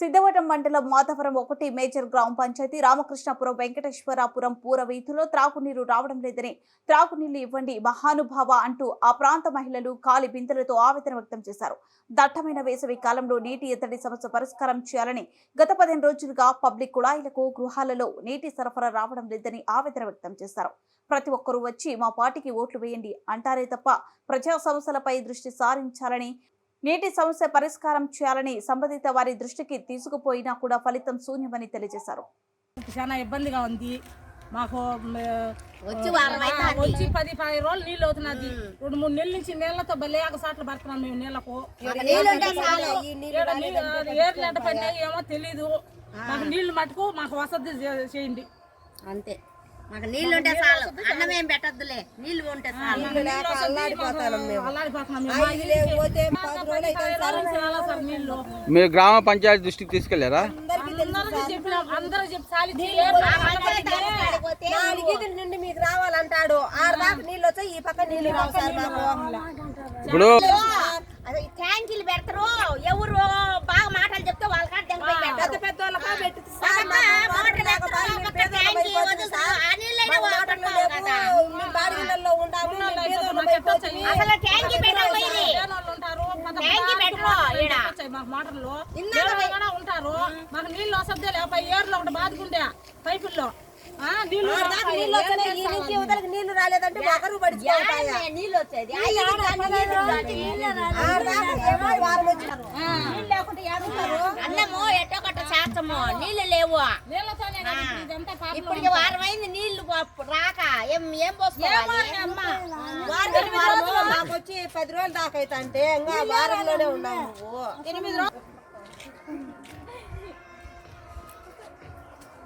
సిద్ధవటం మండలం మాధవరం ఒకటి మేజర్ గ్రామ పంచాయతీ రామకృష్ణపురం వెంకటేశ్వరాపురం పూర వీధిలో త్రాగునీరు రావడం లేదని త్రాగునీళ్ళు ఇవ్వండి మహానుభావ అంటూ ఆ ప్రాంత మహిళలు కాలి బిందెలతో ఆవేదన వ్యక్తం చేశారు. దట్టమైన వేసవి కాలంలో నీటి ఎద్దడి సమస్య పరిష్కారం చేయాలని గత పదిహేను రోజులుగా పబ్లిక్ కుళాయిలకు గృహాలలో నీటి సరఫరా రావడం లేదని ఆవేదన వ్యక్తం చేశారు. ప్రతి ఒక్కరూ వచ్చి మా పార్టీకి ఓట్లు వేయండి అంటారే తప్ప ప్రజా సమస్యలపై దృష్టి సారించాలని నీటి సమస్య పరిష్కారం చేయాలని సంబంధిత వారి దృష్టికి తీసుకుపోయినా కూడా ఫలితం శూన్యమని తెలియజేశారు. చాలా ఇబ్బందిగా ఉంది. మాకు వచ్చి పది పది రోజులు నీళ్ళు అవుతున్నది. రెండు మూడు నెలల నుంచి నీళ్ళతో భలే సాట్లు పడుతున్నాం మేము ఏర్లు ఎంట పడినాయి ఏమో తెలీదు. మాకు నీళ్ళు మటుకు మాకు వసతి చేయండి. అంతే. మాకు నీళ్ళు ఉంటే చాలు. అన్నం ఏం పెట్టద్దులే. నీళ్ళు ఉంటే చాలు. మీరు గ్రామ పంచాయతీ దృష్టికి తీసుకెళ్ళారా అందరికీ చెప్పినాం అందరూ చెప్పి సాలి నాలుగీదుల నుండి మీకు రావాలంటాడు. ఆరు దాకా నీళ్ళు వచ్చాయి ఈ పక్క నీళ్ళు రావు సార్ ఇప్పుడు అసలు ట్యాంకీ పెట్టకపోయింది జనాలు ఉంటారు ట్యాంకీ పెట్టరు ఈడ. మాకు మోటార్లు జనాలు కూడా ఉంటారు. మాకు నీళ్ళు వసద్దే లేకపోతే ఏర్లు ఒకటి బాదుకుంటే పైపుల్లో. నీళ్ళు నీళ్ళు నీళ్ళు రాలేదంటే ఒకరు నీళ్ళు వచ్చేది నీళ్ళు నీళ్ళు అన్నము చేస్తాము. నీళ్ళు లేవు. ఇప్పటికి వారం అయింది రాక ఏం ఏం మాకు వచ్చి పది రోజులు దాకా అయితే అంటే ఇంకా వారంలోనే ఉన్నాము నువ్వు. ఎనిమిది రోజులు